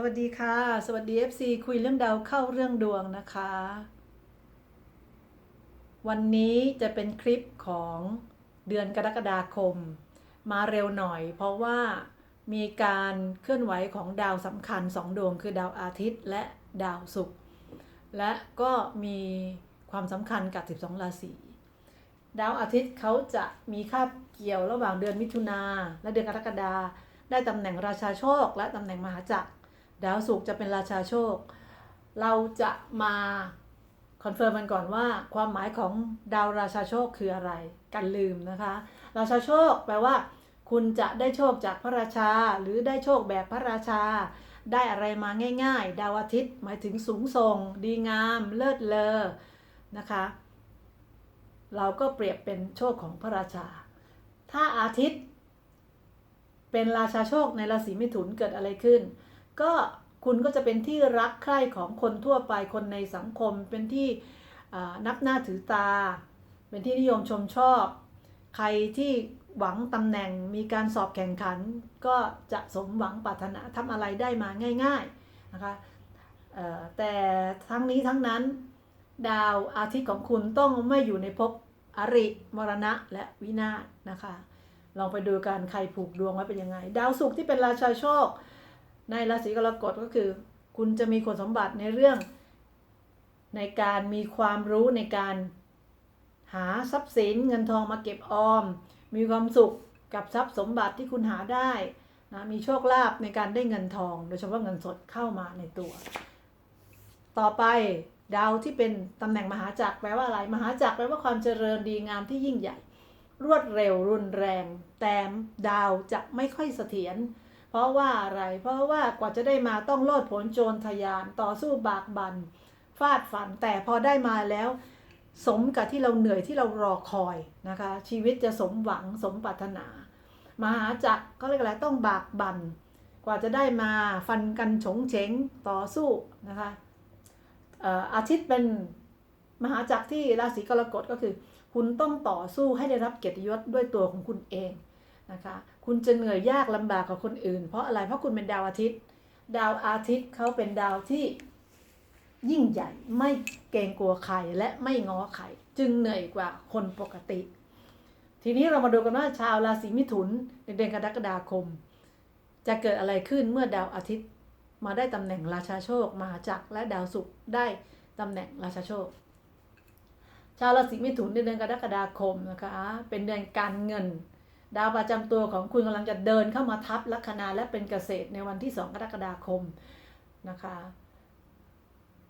สวัสดีค่ะ สวัสดี FC คุยเรื่องดาวเข้าเรื่องดวงนะคะ วันนี้จะเป็นคลิปของเดือนกรกฎาคม มาเร็วหน่อย เพราะว่ามีการเคลื่อนไหวของดาวสำคัญสองดวงคือดาวอาทิตย์และดาวศุกร์และก็มีความสำคัญกับ 12 ราศีดาวอาทิตย์เขาจะมีคาบเกี่ยวระหว่างเดือนมิถุนาและเดือนกรกฎาได้ตำแหน่งราชาโชค และตำแหน่งมหาจักร ดาวศุกร์จะเป็นราชาโชค เราจะมาคอนเฟิร์มกันก่อนว่า ความหมายของดาวราชาโชคคืออะไร กันลืมนะคะ ราชาโชคแปลว่า คุณจะได้โชคจากพระราชา หรือได้โชคแบบพระราชา ได้อะไรมาง่าย ๆ ดาวอาทิตย์หมายถึงสูงส่ง ดีงาม เลิศเลอนะคะ เราก็เปรียบเป็นโชคของพระราชา ถ้าอาทิตย์ เป็นราชาโชคในราศีมิถุนเกิดอะไรขึ้น ก็คุณก็จะเป็นที่รักใคร่ของคนทั่วไปคนในสังคม เป็นที่นับหน้าถือตา เป็นที่นิยมชมชอบ ใครที่หวังตำแหน่งมีการสอบแข่งขัน ก็จะสมหวังปรารถนาทำอะไรได้มาง่ายๆนะคะแต่ทั้งนี้ทั้งนั้นดาวอาทิตย์ของคุณต้องไม่อยู่ในภพอริ มรณะ และวินาศนะคะ ลองไปดูกันใครผูกดวงไว้เป็นยังไง ดาวศุกร์ที่เป็นราชาโชค ในราศีกรกฎก็คือ คุณจะมีคุณสมบัติในเรื่อง ในการมีความรู้ในการหาทรัพย์สินเงินทองมาเก็บออม มีความสุขกับทรัพย์สมบัติที่คุณหาได้นะมีโชคลาภในการได้เงินทอง โดยเฉพาะเงินสดเข้ามาในตัว ต่อไปดาวที่เป็นตำแหน่งมหาจักรแปลว่าอะไร มหาจักรแปลว่าความเจริญดีงามที่ยิ่งใหญ่ รวดเร็วรุนแรง แต่ดาวจะไม่ค่อยเสถียร เพราะว่าอะไร เพราะว่ากว่าจะได้มาต้องโลดผลโจรทยานต่อสู้บากบันฟาดฟันแต่พอได้มาแล้วสมกับที่เราเหนื่อยที่เรารอคอยนะคะ ชีวิตจะสมหวังสมปรารถนา มหาจักรก็เรียกอะไรต้องบากบันกว่าจะได้มาฟันกันฉงเฉงต่อสู้นะคะอาทิตย์เป็นมหาจักรที่ราศีกรกฎก็คือ คุณต้องต่อสู้ให้ได้รับเกียรติยศด้วยตัวของคุณเอง นะคะคุณจะเหนื่อยยากลำบากกว่าคนอื่น เพราะอะไรเพราะคุณเป็นดาวอาทิตย์ ดาวอาทิตย์เขาเป็นดาวที่ยิ่งใหญ่ไม่เกรงกลัวใครและไม่ง้อใครจึงเหนื่อยกว่าคนปกติ ทีนี้เรามาดูกันว่าชาวราศีมิถุนในเดือนกรกฎาคม จะเกิดอะไรขึ้นเมื่อดาวอาทิตย์ มาได้ตำแหน่งราชาโชคมหาจักรและดาวศุกร์ได้ตำแหน่งราชาโชค ชาวราศีมิถุนในเดือนกรกฎาคมนะคะ เป็นเดือนการเงิน ดาวประจำตัวของคุณกำลังจะเดินเข้ามาทับลัคนาและเป็นเกษตรในวันที่ 2 กรกฎาคมนะคะ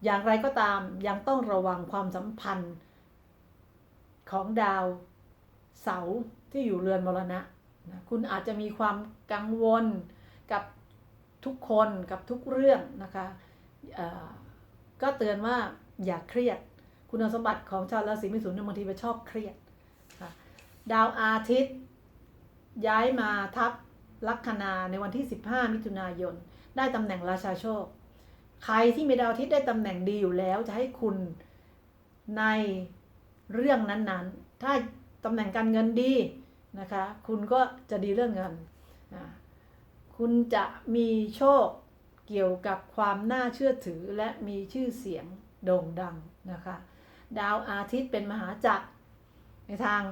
อย่างไรก็ตามยังต้องระวังความสัมพันธ์ของดาวเสาที่อยู่เรือนมรณะนะคุณอาจจะมีความกังวลกับทุกคนกับทุกเรื่องนะคะก็เตือนว่าอย่าเครียด คุณสมบัติของชาวราศีมิถุนบางทีไปชอบเครียด ดาวอาทิตย์ ย้ายมาทับลัคนาในวันที่ 15 มิถุนายน ได้ตำแหน่งราชาโชค ใครที่มีดาวอาทิตย์ได้ตำแหน่งดีอยู่แล้วจะให้คุณในเรื่องนั้นๆ ถ้าตำแหน่งการเงินดีนะคะ คุณก็จะดีเรื่องเงิน คุณจะมีโชคเกี่ยวกับความน่าเชื่อถือและมีชื่อเสียงโด่งดังนะคะ ดาวอาทิตย์เป็นมหาจักรในทาง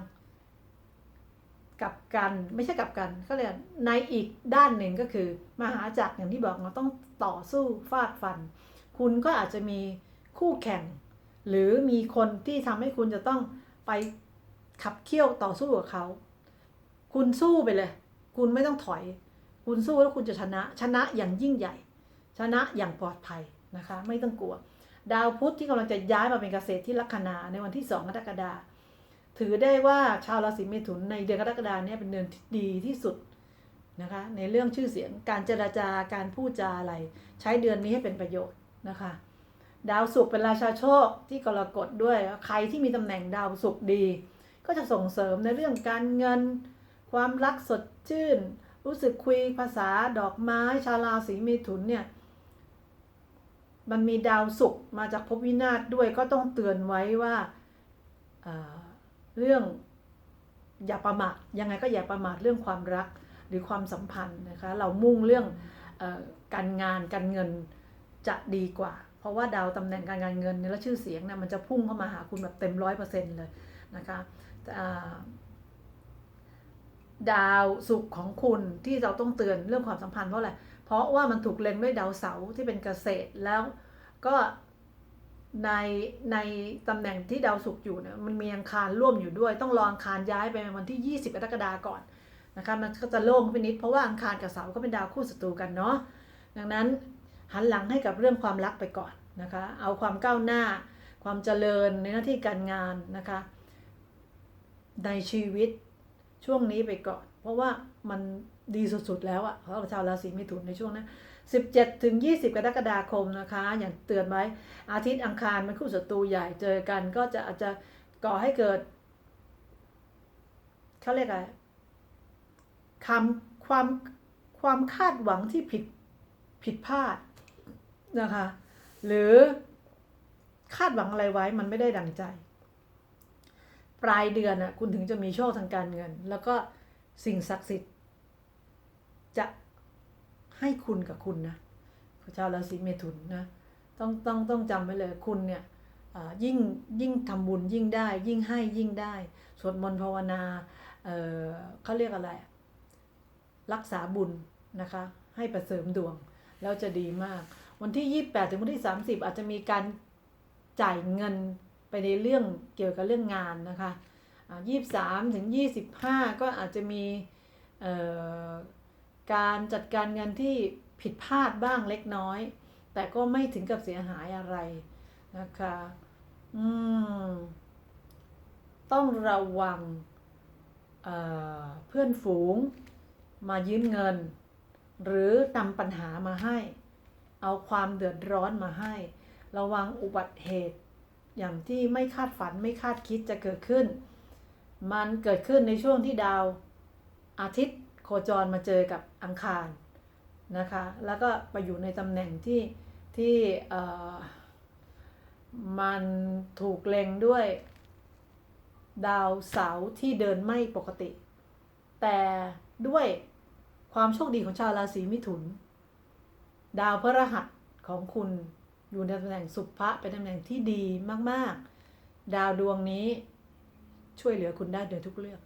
กับกันไม่ใช่กับกันก็เลยกในอีกด้านหนึ่งก็คือ มหาจักรอย่างที่บอกเราต้องต่อสู้ฟาดฟัน คุณก็อาจจะมีคู่แข่ง หรือมีคนที่ทำให้คุณจะต้องไปขับเคี่ยวต่อสู้กับเขา คุณสู้ไปเลย คุณไม่ต้องถอย คุณสู้แล้วคุณจะชนะ ชนะอย่างยิ่งใหญ่ ชนะอย่างปลอดภัยนะคะ ไม่ต้องกลัว ดาวพุธที่กำลังจะย้ายมาเป็นเกษตรที่ลัคนาในวันที่2กรกฎาคม ถือได้ว่าชาวราศีเมถุนในเดือนกรกฎาเนี่ยเป็นเดือนที่ดีที่สุดนะคะในเรื่องชื่อเสียงการเจราจาการพูดจาอะไร ใช้เดือนนี้ให้เป็นประโยชน์นะคะ ดาวศุกร์เป็นราชาโชคที่กรกฎด้วยใครที่มีตำแหน่งดาวศุกร์ดี ก็จะส่งเสริมในเรื่องการเงิน ความรักสดชื่น รู้สึกคุยภาษาดอกไม้ชาวราศีเมถุนเนี่ยมันมีดาวศุกร์มาจากภพวินาศด้วยก็ต้องเตือนไว้ว่า เรื่องอย่าประมาทยังไงก็อย่าประมาทเรื่องความรักหรือความสัมพันธ์นะคะเรามุ่งเรื่องออการงานการเงินจะดีกว่า เพราะว่าดาวตำแหน่งการงานเงินเนี่ยและชื่อเสียงเนี่ยมันจะพุ่งเข้ามาหาคุณแบบเต็มร้อยเปอร์เซ็นต์เลยนะคะดาวสุขของคุณที่เราต้องเตือนเรื่องความสัมพันธ์เพราะอะไรเพราะว่ามันถูกเล็งด้วยดาวเสาร์ที่เป็นเกษตรแล้วก็ ในในตำแหน่งที่ดาวศุกร์อยู่เนี่ยมันมีอังคารร่วมอยู่ด้วย ต้องรออังคารย้ายไปในวันที่ 20กรกฎาคมก่อนนะคะมันก็จะโล่งไปนิดเพราะว่าอังคารกับเสาร์ก็เป็นดาวคู่ศัตรูกันเนาะดังนั้นหันหลังให้กับเรื่องความรักไปก่อนนะคะเอาความก้าวหน้า ความเจริญในหน้าที่การงานนะคะในชีวิตช่วงนี้ไปก่อน เพราะว่ามัน ดีสุดๆแล้วอะสำหรับชาวราศีมิถุนในช่วงนั้น17ถึง20 กรกฎาคมนะคะ อย่างเตือนไว้ อาทิตย์อังคารเป็นคู่ศัตรูใหญ่เจอกัน ก็จะอาจจะก่อให้เกิดเขาเรียกอะไรคำความความคาดหวังที่ผิดผิดพลาดนะคะ หรือคาดหวังอะไรไว้มันไม่ได้ดังใจ ปลายเดือนน่ะคุณถึงจะมีโชคทางการเงิน แล้วก็สิ่งศักดิ์สิทธิ์ จะให้คุณกับคุณนะชาวราศีเมถุนนะต้องต้องต้องจำไว้เลยคุณเนี่ยยิ่งยิ่งทำบุญยิ่งได้ ยิ่งให้ยิ่งได้ สวดมนต์ภาวนาเเขาเรียกอะไร รักษาบุญนะคะ ให้ประเสริมดวง แล้วจะดีมาก วันที่ 28 ถึงวันที่ 30 อาจจะมีการจ่ายเงินไปในเรื่องเกี่ยวกับเรื่องงานนะคะอ่า23 ถึง 25 ก็อาจจะมีเการจัดการเงินที่ผิดพลาดบ้างเล็กน้อย แต่ก็ไม่ถึงกับเสียหายอะไรนะคะอืมต้องระวังเเพื่อนฝูงมายืมเงิน หรือนำปัญหามาให้ เอาความเดือดร้อนมาให้ ระวังอุบัติเหตุ อย่างที่ไม่คาดฝันไม่คาดคิดจะเกิดขึ้น มันเกิดขึ้นในช่วงที่ดาวอาทิตย์ โคจรมาเจอกับอังคารนะคะ แล้วก็ไปอยู่ในตำแหน่งที่ที่มันถูกเล็งด้วยดาวเสาร์ที่เดินไม่ปกติ แต่ด้วยความโชคดีของชาวราศีมิถุน ดาวพฤหัสของคุณอยู่ในตำแหน่งสุภะเป็นตำแหน่งที่ดีมากๆ ดาวดวงนี้ช่วยเหลือคุณได้โดยทุกเรื่อง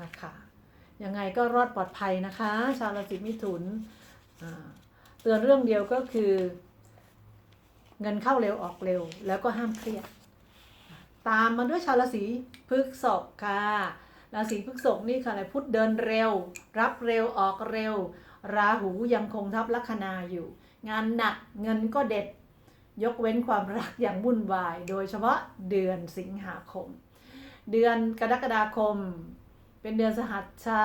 นะคะ ยังไงก็รอดปลอดภัยนะคะ ชาวราศีมิถุนเตือนเรื่องเดียวก็คือ เงินเข้าเร็วออกเร็ว แล้วก็ห้ามเครียด ตามมาด้วยชาวราศีพฤษภค่ะราศีพฤษภนี่ค่ะอะไรพุธเดินเร็ว รับเร็วออกเร็ว ราหูยังคงทับลัคนาอยู่ งานหนักเงินก็เด็ด ยกเว้นความรักอย่างวุ่นวาย โดยเฉพาะเดือนสิงหาคม เดือนกรกฎาคม เป็นเดือนสหัสชะ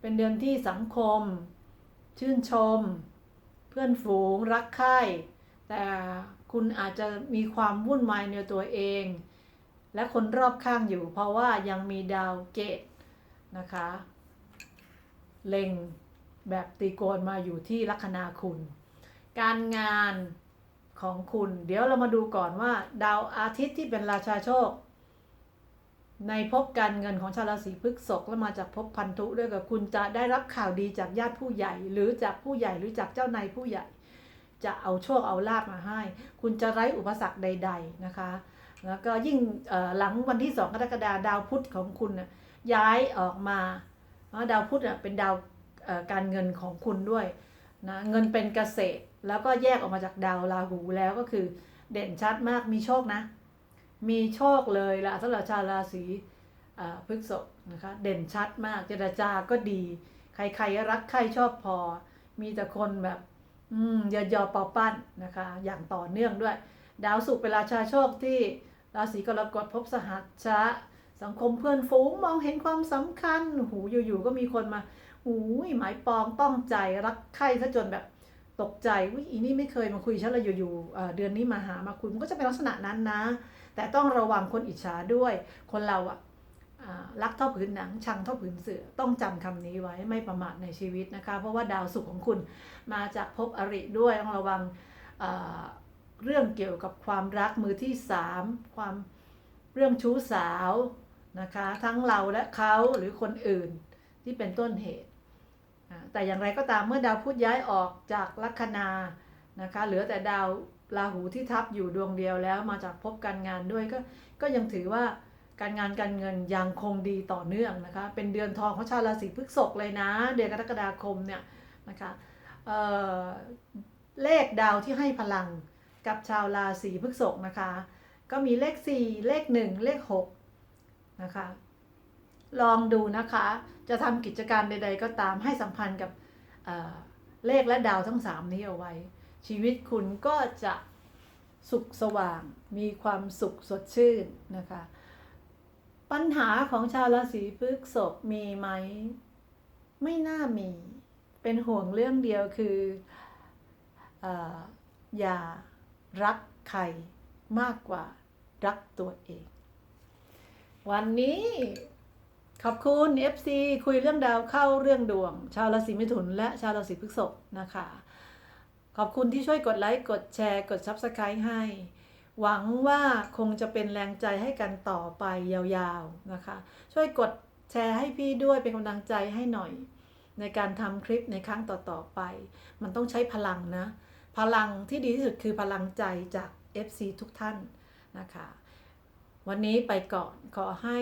เป็นเดือนที่สังคม ชื่นชม เพื่อนฝูงรักใคร่แต่คุณอาจจะมีความวุ่นวายในตัวเอง และคนรอบข้างอยู่ เพราะว่ายังมีดาวเกตนะคะ เล็งแบบตีโกนมาอยู่ที่ลัคนาคุณ การงานของคุณ เดี๋ยวเรามาดูก่อนว่า ดาวอาทิตย์ที่เป็นราชาโชค ในภพการเงินของชาวราศีพฤษภและมาจากภพพันธุด้วยกับคุณจะได้รับข่าวดีจากญาติผู้ใหญ่ หรือจากผู้ใหญ่หรือจากเจ้านายผู้ใหญ่ จะเอาโชคเอาลาบมาให้ คุณจะไร้อุปสรรคใด ๆนะคะ แล้วก็ยิ่งหลังวันที่สองกรกฎาคมดาวพุธของคุณย้ายออกมาดาวพุธเป็นดาวการเงินของคุณด้วยนะเงินเป็นเกษตรแล้วก็แยกออกมาจากดาวราหูแล้วก็คือเด่นชัดมากมีโชคนะ มีโชคเลยละสำหรับชาวราศีพฤษภนะคะเด่นชัดมากเจรจาก็ดี ใครๆรักใครชอบพอ มีแต่คนแบบอืมยอยอเปาปั้นนะคะ อย่างต่อเนื่องด้วย ดาวศุกร์เป็นราชาโชคที่ราศีกรกฎพบสหัสชะ สังคมเพื่อนฝูงมองเห็นความสำคัญ หูอยู่ๆก็มีคนมาหูยหมายปองต้องใจรักใครซะจนแบบตกใจวิอีนี่ไม่เคยมาคุยฉันเลยอยู่ๆเดือนนี้มาหามาคุยมันก็จะเป็นลักษณะนั้นนะ แต่ต้องระวังคนอิจฉาด้วย คนเราอะอ่ารักเท่าผืนหนัง ชังเท่าผืนเสือต้องจำคำนี้ไว้ไม่ประมาทในชีวิตนะคะ เพราะว่าดาวศุกร์ของคุณมาจากภพอริด้วย ต้องระวังเรื่องเกี่ยวกับความรักมือที่สามความเรื่องชู้สาวนะคะ ทั้งเราและเขาหรือคนอื่นที่เป็นต้นเหตุ แต่อย่างไรก็ตามเมื่อดาวพุธย้ายออกจากลัคนา นะคะเหลือแต่ดาวราหูที่ทับอยู่ดวงเดียวแล้วมาจากภพการงานด้วยก็ก็ยังถือว่าการงานการเงินยังคงดีต่อเนื่องนะคะเป็นเดือนทองของชาวราศีพฤษภเลยนะ เดือนกรกฎาคมเนี่ยนะคะเเลขดาวที่ให้พลังกับชาวราศีพฤษภนะคะก็มีเลข 4 เลข 1 เลข6นะคะลองดูนะคะจะทำกิจการใด ๆ ก็ตามให้สัมพันธ์กับเเลขและดาวทั้ง 3 นี้เอาไว้ ชีวิตคุณก็จะสุขสว่าง มีความสุขสดชื่นนะคะ ปัญหาของชาวราศีพฤษภมีไหม ไม่น่ามี เป็นห่วงเรื่องเดียวคืออออย่ารักใครมากกว่ารักตัวเอง วันนี้ขอบคุณ FC คุยเรื่องดาวเข้าเรื่องดวง ชาวราศีมิถุนและชาวราศีพฤษภนะคะ ขอบคุณที่ช่วยกดไลค์ กดแชร์ กด Subscribe ให้ หวังว่าคงจะเป็นแรงใจให้กันต่อไปยาวๆนะคะ ช่วยกดแชร์ให้พี่ด้วยเป็นกำลังใจให้หน่อย ในการทำคลิปในครั้งต่อๆไป มันต้องใช้พลังนะ พลังที่ดีที่สุดคือพลังใจจาก FC ทุกท่านนะคะ วันนี้ไปก่อนขอให้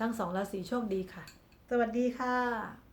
ทั้งสองราศีโชคดีค่ะ สวัสดีค่ะ